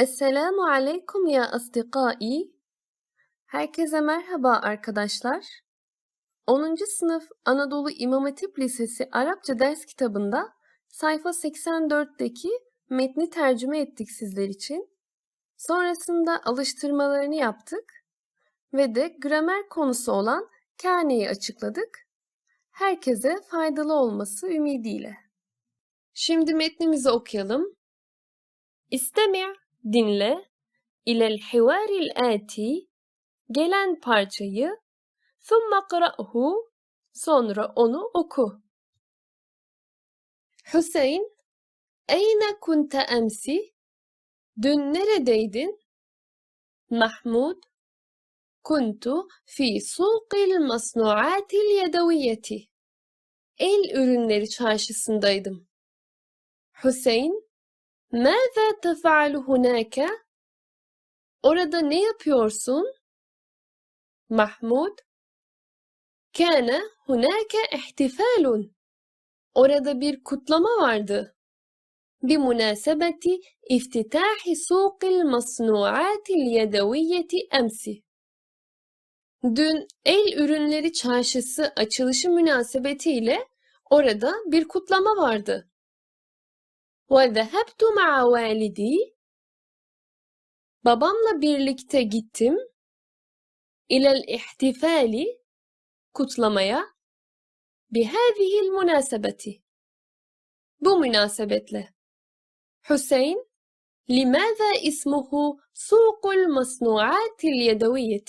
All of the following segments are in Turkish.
Esselamu aleykum ya asdikai. Herkese merhaba arkadaşlar. 10. sınıf Anadolu İmam Hatip Lisesi Arapça ders kitabında sayfa 84'teki metni tercüme ettik sizler için. Sonrasında alıştırmalarını yaptık ve de gramer konusu olan kâneyi açıkladık. Herkese faydalı olması ümidiyle. Şimdi metnimizi okuyalım. İstemi' dinle ilel hivaril ati gelen parçayı thumma qra'hu sonra onu oku. Hüseyin Eyne kunte emsi? Dün neredeydin? Mahmud Kuntu fi suqil masnuatil yedeviyeti. El ürünleri çarşısındaydım. Hüseyin ماذا تفعل هناك? Orada ne yapıyorsun? Mahmud كان هناك احتفال. Orada bir kutlama vardı. بمناسبة افتتاح سوق المصنوعات اليدوية أمس. Dün el ürünleri çarşısı açılışı münasebetiyle orada bir kutlama vardı. وذهبت مع والدي babamla birlikte جيتم إلى الاحتفال kutlamaya بهذه المناسبة بمناسبة له حسين لماذا اسمه سوق المصنوعات اليدوية؟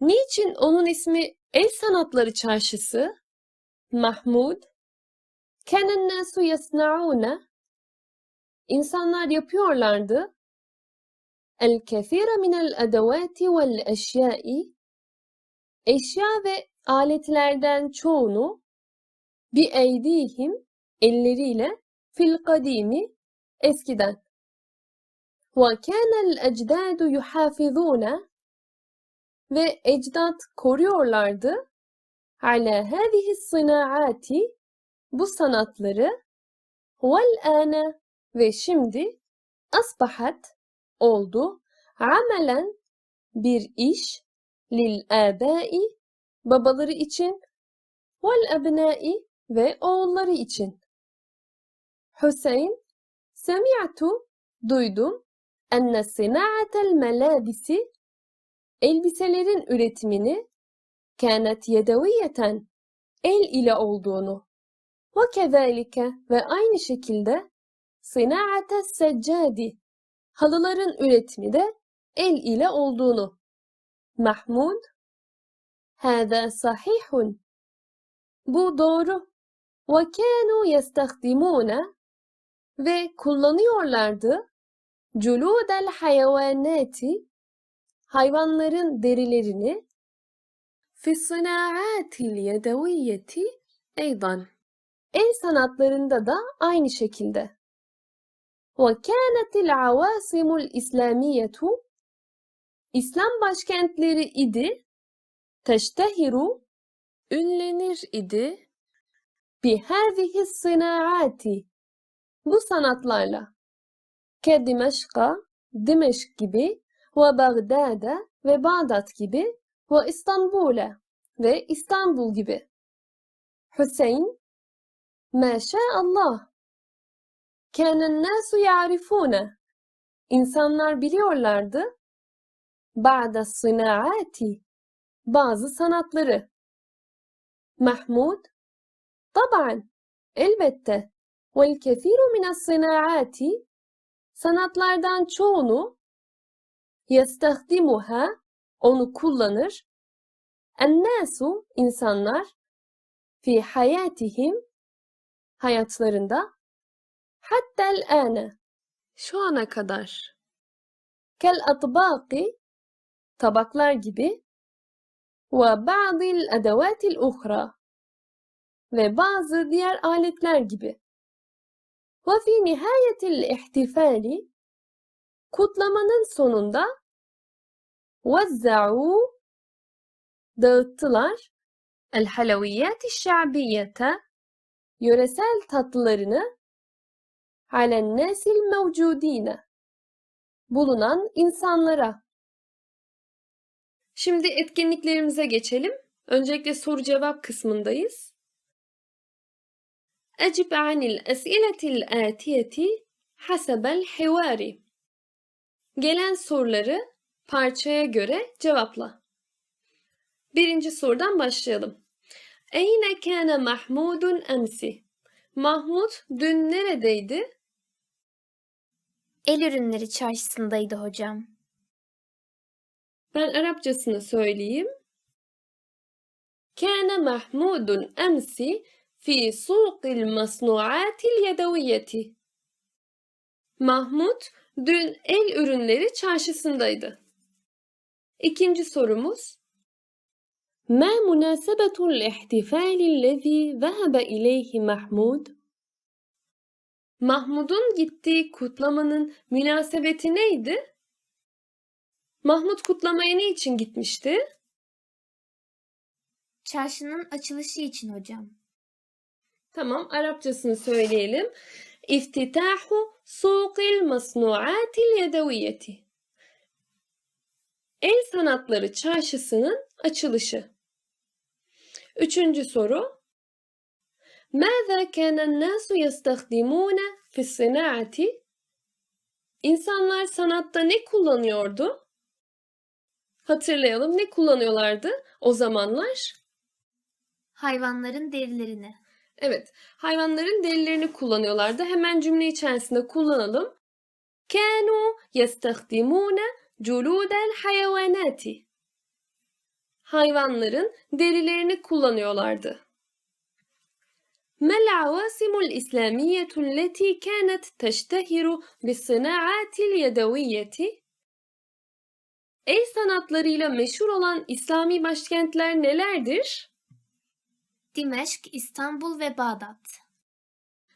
نيتشن onun ismi el sanatları çarşısı؟ محمود Kenen nasu yesnaune İnsanlar yapıyorlardı. El kefire minel edevati vel eşyai Eşya ve aletlerden çoğunu bi eydihim elleriyle fil kadimi eskiden. Ve kânel ecdâdu yuhâfizûne ve ecdat koruyorlardı ala hâzihi sınâati bu sanatları vel ve şimdi asbahat oldu. Amelen bir iş lil âbâi babaları için vel ebnâi ve oğulları için. Hüseyin semi'tu duydum. Enne sina'atel melabisi elbiselerin üretimini kânet yedeviyeten el ile olduğunu وكذلك ve aynı şekilde sınaate seccadi halıların üretimi de el ile olduğunu. Mahmud Hâzâ sahihun Bu doğru. وَكَانُوا يَسْتَخْدِمُونَ Ve kullanıyorlardı culudel hayvanati hayvanların derilerini fi sınaatil yedeviyeti eydan El sanatlarında da aynı şekilde. وَكَانَتِ الْعَوَاسِمُ الْإِسْلَامِيَّةُ İslam başkentleri idi. Teştehiru ünlenir idi. بِهَذِهِ الصِّنَاعَاتِ Bu sanatlarla. Ke Dimeşka, Dimeşk gibi ve Bagdad ve Bağdat gibi ve İstanbul'e ve İstanbul gibi. Hüseyin Ma Allah. Kânen nâsu ya'rifûne. İnsanlar biliyorlardı. Ba'da sınâati. Bazı sanatları. Mahmud. Taban. Elbette. Vel kefîru minas sınâati. Sanatlardan çoğunu yestahdimuha onu kullanır. Ennâsu insanlar fi hayatihim hayatlarında hattel âne şu ana kadar kel atbaqi tabaklar gibi ve ba'dil edevatil uhra ve bazı diğer aletler gibi. Ve fi nihayetil ihtifali kutlamanın sonunda vezza'u dağıttılar el halaviyat şa'biyete yöresel tatlılarını halen nesil mevcudine bulunan insanlara. Şimdi etkinliklerimize geçelim. Öncelikle soru cevap kısmındayız. أجب عن الأسئلة الآتية حسب الحوار. Gelen soruları parçaya göre cevapla. Birinci sorudan başlayalım. Eyne kâne Mahmudun emsi? Mahmud dün neredeydi? El ürünleri çarşısındaydı hocam. Ben Arapçasını söyleyeyim. Kâne Mahmudun emsi fi suqil masnuatil yedaviyeti. Mahmud dün el ürünleri çarşısındaydı. İkinci sorumuz ما مناسبة الاحتفال الذي ذهب إليه محمود؟ Mahmud'un gittiği kutlamanın münasebeti neydi? Mahmud kutlamaya ne için gitmişti? Çarşının açılışı için hocam. Tamam, Arapçasını söyleyelim. İftitahu suqil masnuatil yedeviyeti. El sanatları çarşısının açılışı. Üçüncü soru. ماذا كان الناس يستخدمون في الصناعة? İnsanlar sanatta ne kullanıyordu? Hatırlayalım ne kullanıyorlardı o zamanlar? Hayvanların derilerini. Evet, hayvanların derilerini kullanıyorlardı. Hemen cümle içerisinde kullanalım. كانوا يستخدمون جلود الحيوانات. Hayvanların derilerini kullanıyorlardı. ما العواصم الإسلامية التي كانت تشتهر بالصناعات اليدوية؟ El sanatlarıyla meşhur olan İslami başkentler nelerdir? Dimeşk, İstanbul ve Bağdat.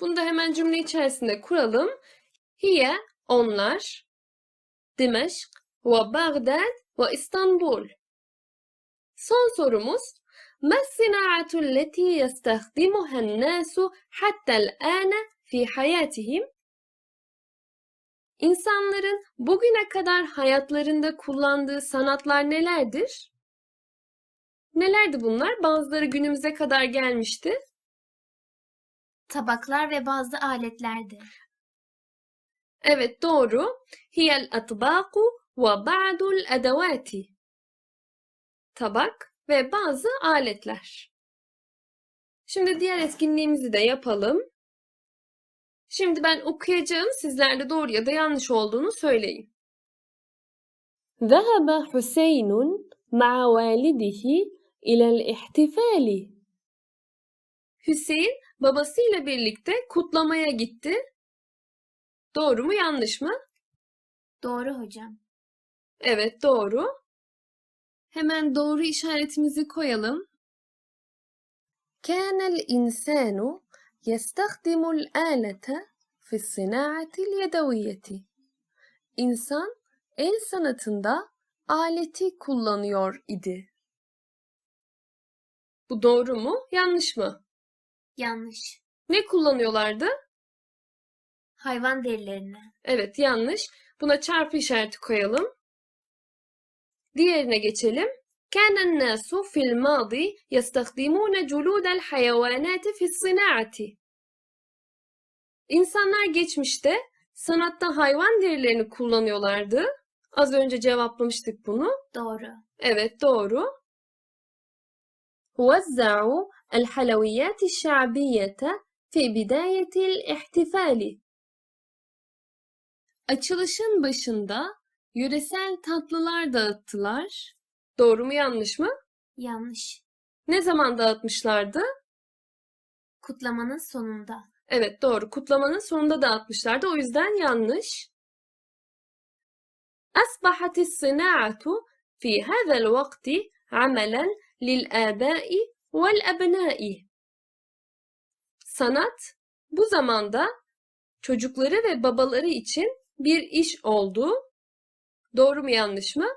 Bunu da hemen cümle içerisinde kuralım. Hiye onlar Dimeşk ve Bağdat ve İstanbul. Son sorumuz ما الصناعة التي يستخدمها الناس حتى الآن في حياتهم؟ İnsanların bugüne kadar hayatlarında kullandığı sanatlar nelerdir? Nelerdi bunlar? Bazıları günümüze kadar gelmişti. Tabaklar ve bazı aletlerdi. Evet doğru. Hiyel atbaku ve ba'dul edevati. Tabak ve bazı aletler. Şimdi diğer etkinliğimizi de yapalım. Şimdi ben okuyacağım. Sizler de doğru ya da yanlış olduğunu söyleyin. ذهب حسين مع والده إلى الاحتفال. Hüseyin babasıyla birlikte kutlamaya gitti. Doğru mu yanlış mı? Doğru hocam. Evet doğru. Hemen doğru işaretimizi koyalım. كان الإنسان يستخدم الآلة في الصناعة اليدوية. İnsan el sanatında aleti kullanıyor idi. Bu doğru mu, yanlış mı? Yanlış. Ne kullanıyorlardı? Hayvan derilerini. Evet, yanlış. Buna çarpı işareti koyalım. Diğerine geçelim. كان الناس في الماضي يستخدمون جلود الحيوانات في الصناعة. İnsanlar geçmişte sanatta hayvan derilerini kullanıyorlardı. Az önce cevaplamıştık bunu. Doğru. Evet doğru. وزعوا الحلويات الشعبية في بداية الاحتفال. Açılışın başında yöresel tatlılar dağıttılar. Doğru mu yanlış mı? Yanlış. Ne zaman dağıtmışlardı? Kutlamanın sonunda. Evet doğru. Kutlamanın sonunda dağıtmışlardı. O yüzden yanlış. أصبحت الصناعة في هذا الوقت عملا للآباء والأبناء. Sanat bu zamanda çocukları ve babaları için bir iş oldu. Doğru mu yanlış mı?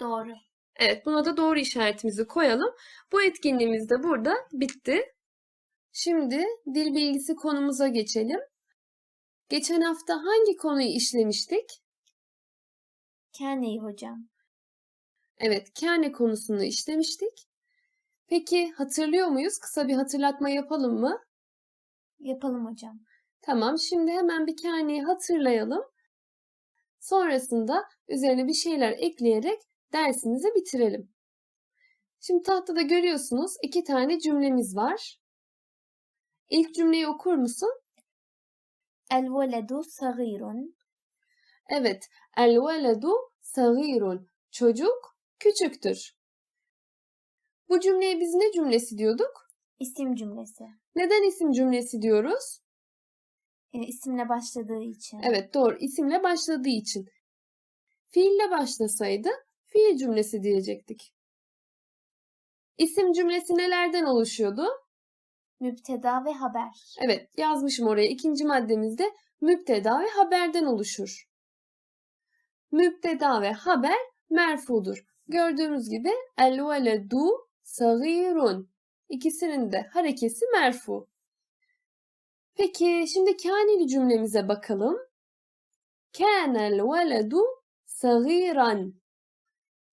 Doğru. Evet, buna da doğru işaretimizi koyalım. Bu etkinliğimiz de burada bitti. Şimdi dil bilgisi konumuza geçelim. geçen hafta hangi konuyu işlemiştik? Keneyi hocam. Evet, kâne konusunu işlemiştik. Peki hatırlıyor muyuz? Kısa bir hatırlatma yapalım mı? Yapalım hocam. Tamam, şimdi hemen bir kâneyi hatırlayalım. Sonrasında üzerine bir şeyler ekleyerek dersimizi bitirelim. Şimdi tahtada görüyorsunuz iki tane cümlemiz var. İlk cümleyi okur musun? El veledu sagirun. Evet, el veledu sagirun. Çocuk küçüktür. Bu cümleye biz ne cümlesi diyorduk? İsim cümlesi. Neden isim cümlesi diyoruz? E, isimle başladığı için. Evet doğru isimle başladığı için. Fiille başlasaydı fiil cümlesi diyecektik. İsim cümlesi nelerden oluşuyordu? Müpteda ve haber. Evet yazmışım oraya. İkinci maddemizde müpteda ve haberden oluşur. Müpteda ve haber merfudur. Gördüğümüz gibi el veledu sagirun. İkisinin de harekesi merfu. Peki şimdi kâneli cümlemize bakalım. Kânel veledu sagiran.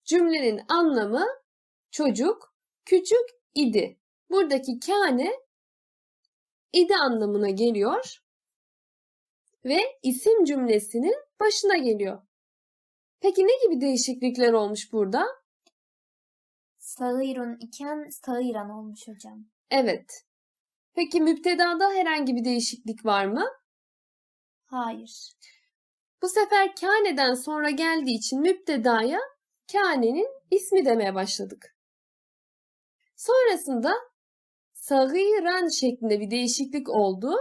Cümlenin anlamı çocuk küçük idi. Buradaki kâne idi anlamına geliyor ve isim cümlesinin başına geliyor. Peki ne gibi değişiklikler olmuş burada? Sagirun iken sagiran olmuş hocam. Evet. Peki müptedada herhangi bir değişiklik var mı? Hayır. Bu sefer kâneden sonra geldiği için müptedaya kânenin ismi demeye başladık. Sonrasında sagiran şeklinde bir değişiklik oldu.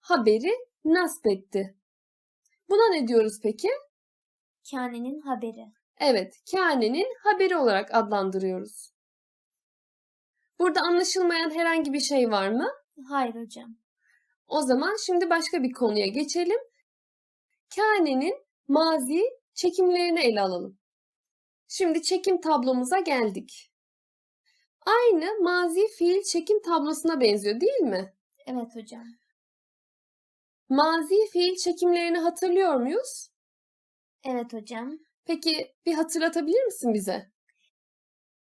Haberi nasp etti. Buna ne diyoruz peki? Kane'nin haberi. Evet, kânenin haberi olarak adlandırıyoruz. Burada anlaşılmayan herhangi bir şey var mı? Hayır hocam. O zaman şimdi başka bir konuya geçelim. Kânenin mazi çekimlerini ele alalım. Şimdi çekim tablomuza geldik. Aynı mazi fiil çekim tablosuna benziyor değil mi? Evet hocam. Mazi fiil çekimlerini hatırlıyor muyuz? Evet hocam. Peki bir hatırlatabilir misin bize?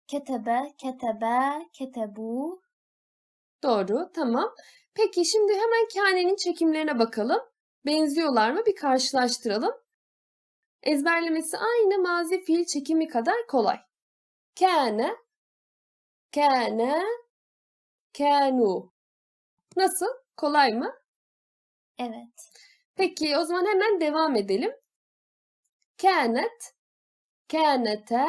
Ketebe, ketebe, ketebu. Doğru, tamam. Peki şimdi hemen kânenin çekimlerine bakalım. Benziyorlar mı? Bir karşılaştıralım. Ezberlemesi aynı mazi fiil çekimi kadar kolay. Kâne, kâne, kânu. Nasıl? Kolay mı? Evet. Peki o zaman hemen devam edelim. Kânet, kânete,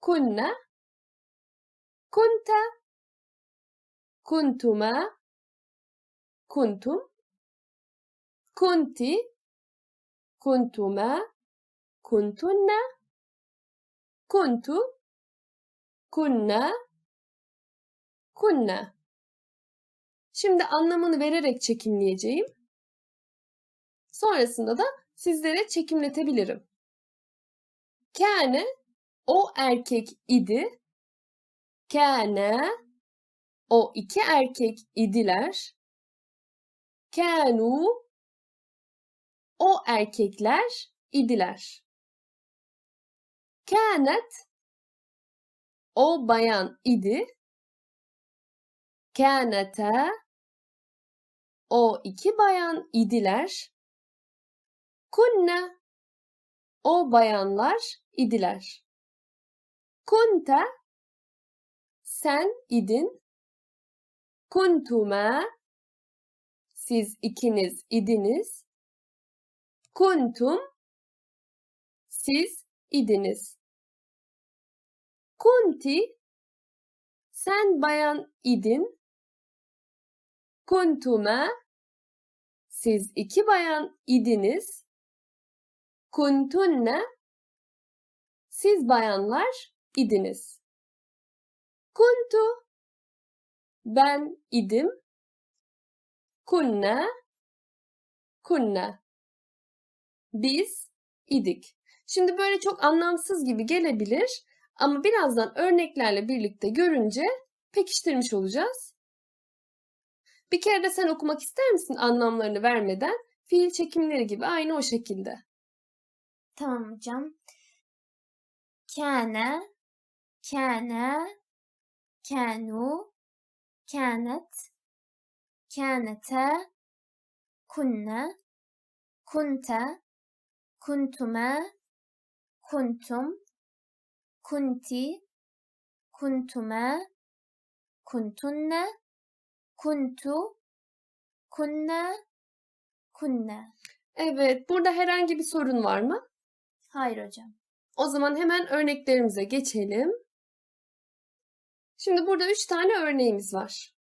kunne, kunte, kuntuma, kuntum, kunti, kuntuma, kuntunna, kuntu, kunna, kunna. Şimdi anlamını vererek çekimleyeceğim. Sonrasında da sizlere çekimletebilirim. Kâne o erkek idi. Kâne o iki erkek idiler. Kânu o erkekler idiler. Kânet o bayan idi. Kânete o iki bayan idiler. Kunne o bayanlar idiler. Kunte sen idin. Kuntuma siz ikiniz idiniz. Kuntum siz idiniz. Kunti sen bayan idin. Kuntuma siz iki bayan idiniz. Kuntunne siz bayanlar idiniz. Kuntu ben idim. Kunna kunna biz idik. Şimdi böyle çok anlamsız gibi gelebilir ama birazdan örneklerle birlikte görünce pekiştirmiş olacağız. Bir kere de sen okumak ister misin anlamlarını vermeden? Fiil çekimleri gibi aynı o şekilde. Tamam hocam. Kâne, kâne, kânû, kânet, kânete, kunne, kunte, kuntume, kuntum, kunti, kuntume, kuntunne, kuntu, kunne, kunne. Evet, burada herhangi bir sorun var mı? Hayır hocam. O zaman hemen örneklerimize geçelim. Şimdi burada üç tane örneğimiz var.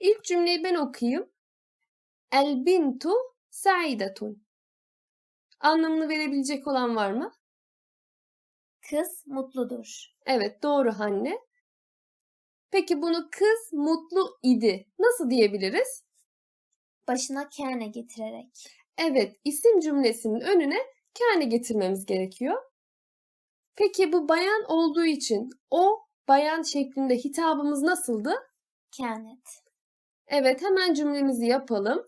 İlk cümleyi ben okuyayım. El bintu saidetun. Anlamını verebilecek olan var mı? Kız mutludur. Evet, doğru Hanne. Peki bunu kız mutlu idi. Nasıl diyebiliriz? Başına kâne getirerek. Evet, isim cümlesinin önüne kâne getirmemiz gerekiyor. Peki bu bayan olduğu için o bayan şeklinde hitabımız nasıldı? Kânet. Evet, hemen cümlemizi yapalım.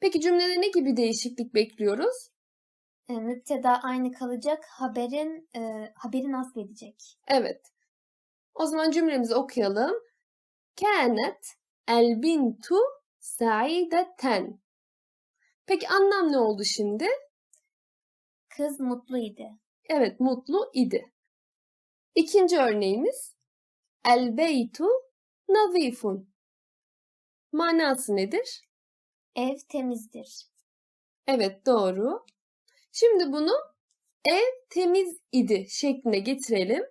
Peki cümlede ne gibi değişiklik bekliyoruz? E, müpteda aynı kalacak. Haberin e, haberin asledecek. Evet. O zaman cümlemizi okuyalım. Kânet el bintu saideten. Peki anlam ne oldu şimdi? Kız mutluydu. Evet, mutlu idi. İkinci örneğimiz El beytu nazifun. Manası nedir? Ev temizdir. Evet, doğru. Şimdi bunu ev temiz idi şekline getirelim.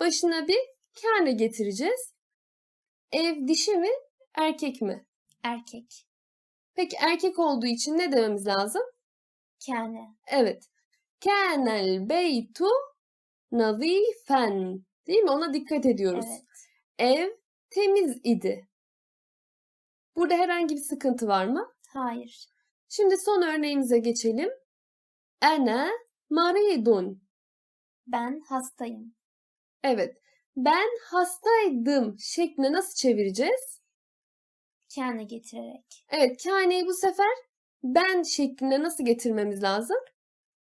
Başına bir kâne getireceğiz. Ev dişi mi, erkek mi? Erkek. Peki erkek olduğu için ne dememiz lazım? Kâne. Evet. Kânel beytu nazifen. Değil mi? Ona dikkat ediyoruz. Evet. Ev temiz idi. Burada herhangi bir sıkıntı var mı? Hayır. Şimdi son örneğimize geçelim. Ene maridun. Ben hastayım. Evet. Ben hastaydım şekline nasıl çevireceğiz? Kâne getirerek. Evet, kâneyi bu sefer ben şeklinde nasıl getirmemiz lazım?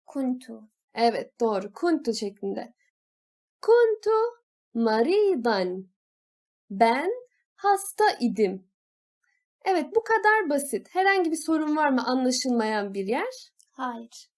Kuntu. Evet, doğru. Kuntu şeklinde. Kuntu maridan. Ben hasta idim. Evet, bu kadar basit. Herhangi bir sorun var mı anlaşılmayan bir yer? Hayır.